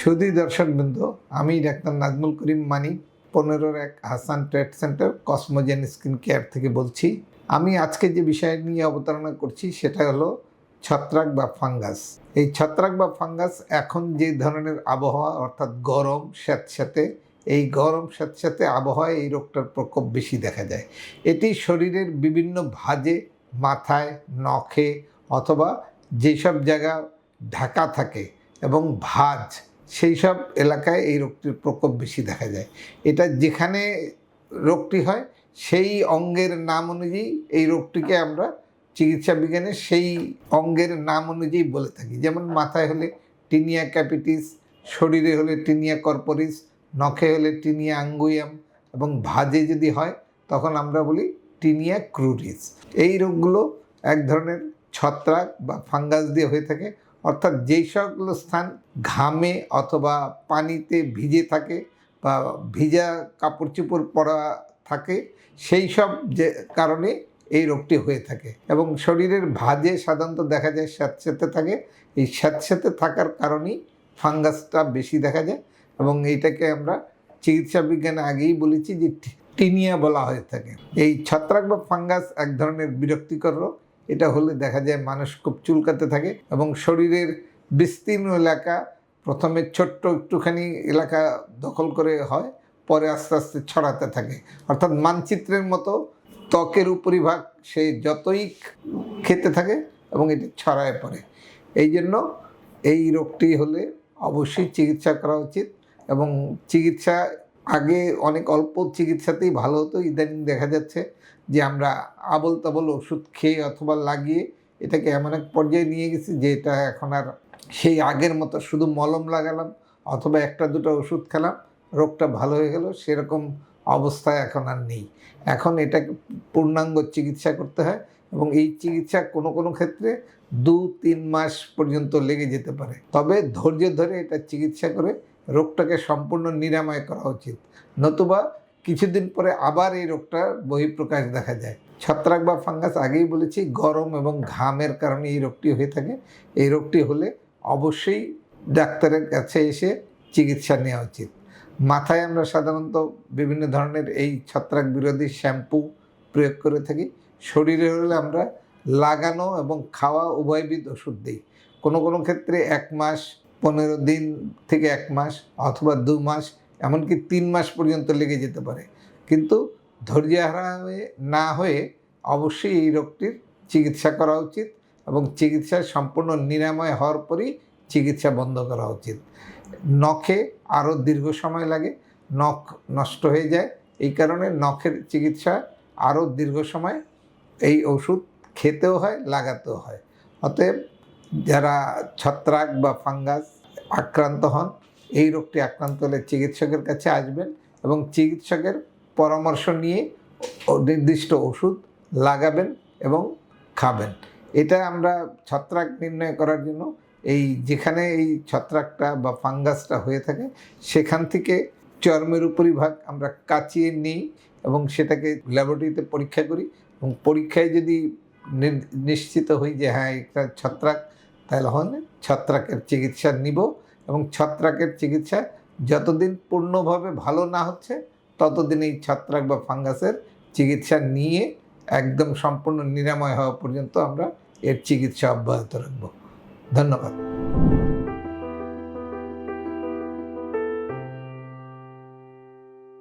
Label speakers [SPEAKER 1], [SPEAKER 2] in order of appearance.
[SPEAKER 1] সুদী দর্শকবৃন্দ আমি ডাক্তার নাজমুল করিম মানিক পনেরোর এক Hasan trade centre Cosmogen skin care থেকে বলছি। আমি আজকে যে বিষয় নিয়ে অবতারণা করছি, সেটা হলো ছত্রাক বা ফাঙ্গাস। এই ছত্রাক বা ফাঙ্গাস এখন যে ধরনের আবহাওয়া, অর্থাৎ গরম স্যাঁতস্যাঁতে এই গরম স্যাঁতস্যাঁতে আবহাওয়ায় এই রোগটার প্রকোপ বেশি দেখা যায়। এটি শরীরের বিভিন্ন ভাজে, মাথায়, নখে, অথবা যেসব জায়গা ঢাকা থাকে এবং ভাঁজ সেই সব এলাকায় এই রোগটির প্রকোপ বেশি দেখা যায়। এটা যেখানে রোগটি হয়, সেই অঙ্গের নাম অনুযায়ী এই রোগটিকে আমরা চিকিৎসা বিজ্ঞানে সেই অঙ্গের নাম অনুযায়ী বলে থাকি। যেমন মাথায় হলে টিনিয়া ক্যাপিটিস, শরীরে হলে টিনিয়া কর্পোরিস, নখে হলে টিনিয়া আঙ্গুয়াম এবং ভাজে যদি হয়, তখন আমরা বলি টিনিয়া ক্রুরিস। এই রোগগুলো এক ধরনের ছত্রাক বা ফাঙ্গাস দিয়ে হয়ে থাকে। অর্থাৎ যেই সকল স্থান ঘামে অথবা পানিতে ভিজে থাকে বা ভিজা কাপড় চোপড় পরা থাকে, সেই সব যে কারণে এই রোগটি হয়ে থাকে এবং শরীরের ভাজে সাধারণত দেখা যায় স্যাঁতস্যাঁতে থাকে। এই স্যাঁতস্যাঁতে থাকার কারণেই ফাঙ্গাসটা বেশি দেখা যায় এবং এইটাকে আমরা চিকিৎসা বিজ্ঞানে আগেই বলেছি যে টিনিয়া বলা হয়ে থাকে। এই ছত্রাক বা ফাঙ্গাস এক ধরনের বিরক্তিকর রোগ। এটা হলে দেখা যায় মানুষ খুব চুলকাতে থাকে এবং শরীরের বিস্তীর্ণ এলাকা প্রথমে ছোট্ট একটুখানি এলাকা দখল করে হয়, পরে আস্তে আস্তে ছড়াতে থাকে। অর্থাৎ মানচিত্রের মতো ত্বকের উপরিভাগ সে যতই খেতে থাকে এবং এটি ছড়ায় পড়ে। এই জন্য এই রোগটি হলে অবশ্যই চিকিৎসা করা উচিত এবং চিকিৎসা আগে অনেক অল্প চিকিৎসাতেই ভালো হতো। ইদানিং দেখা যাচ্ছে যে আমরা আবল তাবল ওষুধ খেয়ে অথবা লাগিয়ে এটাকে এমন এক পর্যায়ে নিয়ে গেছি যে এটা এখন আর সেই আগের মতো শুধু মলম লাগালাম অথবা একটা দুটো ওষুধ খেলাম, রোগটা ভালো হয়ে গেল, সেরকম অবস্থায় এখন আর নেই। এখন এটাকে পূর্ণাঙ্গ চিকিৎসা করতে হয় এবং এই চিকিৎসা কোনো কোনো ক্ষেত্রে দু, তিন মাস পর্যন্ত লেগে যেতে পারে। তবে ধৈর্য ধরে এটা চিকিৎসা করে রোগটাকে সম্পূর্ণ নিরাময় করা উচিত। নতুবা কিছুদিন পরে আবার এই রোগটার বহিঃপ্রকাশ দেখা যায়। ছত্রাক বা ফাঙ্গাস আগেই বলেছি, গরম এবং ঘামের কারণে এই রোগটি হয়ে থাকে। এই রোগটি হলে অবশ্যই ডাক্তারের কাছে এসে চিকিৎসা নেওয়া উচিত। মাথায় আমরা সাধারণত বিভিন্ন ধরনের এই ছত্রাক বিরোধী শ্যাম্পু প্রয়োগ করে থাকি। শরীরে হলে আমরা লাগানো এবং খাওয়া উভয়বিধ ওষুধ দিই। কোনো কোনো ক্ষেত্রে এক মাস পনেরো দিন থেকে এক মাস অথবা দু মাস, এমনকি তিন মাস পর্যন্ত লেগে যেতে পারে। কিন্তু ধৈর্যহারা হয়ে না হয়ে অবশ্যই এই রোগটির চিকিৎসা করা উচিত এবং চিকিৎসা সম্পূর্ণ নিরাময় হওয়ার পরই চিকিৎসা বন্ধ করা উচিত। নখে আরও দীর্ঘ সময় লাগে, নখ নষ্ট হয়ে যায়, এই কারণে নখের চিকিৎসা আরও দীর্ঘ সময় এই ওষুধ খেতেও হয়, লাগাতেও হয়। অতএব যারা ছত্রাক বা ফাঙ্গাস আক্রান্ত হন। এই রোগটি আক্রান্ত হলে চিকিৎসকের কাছে আসবেন এবং চিকিৎসকের পরামর্শ নিয়ে নির্দিষ্ট ওষুধ লাগাবেন এবং খাবেন। এটা আমরা ছত্রাক নির্ণয় করার জন্য এই যেখানে এই ছত্রাকটা বা ফাঙ্গাসটা হয়ে থাকে, সেখান থেকে চর্মের উপরিভাগ আমরা কাচিয়ে নিই এবং সেটাকে ল্যাবরেটরিতে পরীক্ষা করি। এবং পরীক্ষায় যদি নিশ্চিত হই যে হ্যাঁ এটা ছত্রাক তাহলে হন ছত্রাকের চিকিৎসা নিব এবং ছত্রাকের চিকিৎসা যতদিন পূর্ণভাবে ভালো না হচ্ছে ততদিন এই ছত্রাক বা ফাঙ্গাসের চিকিৎসা নিয়ে একদম সম্পূর্ণ নিরাময় হওয়া পর্যন্ত আমরা এর চিকিৎসা অব্যাহত রাখব। ধন্যবাদ।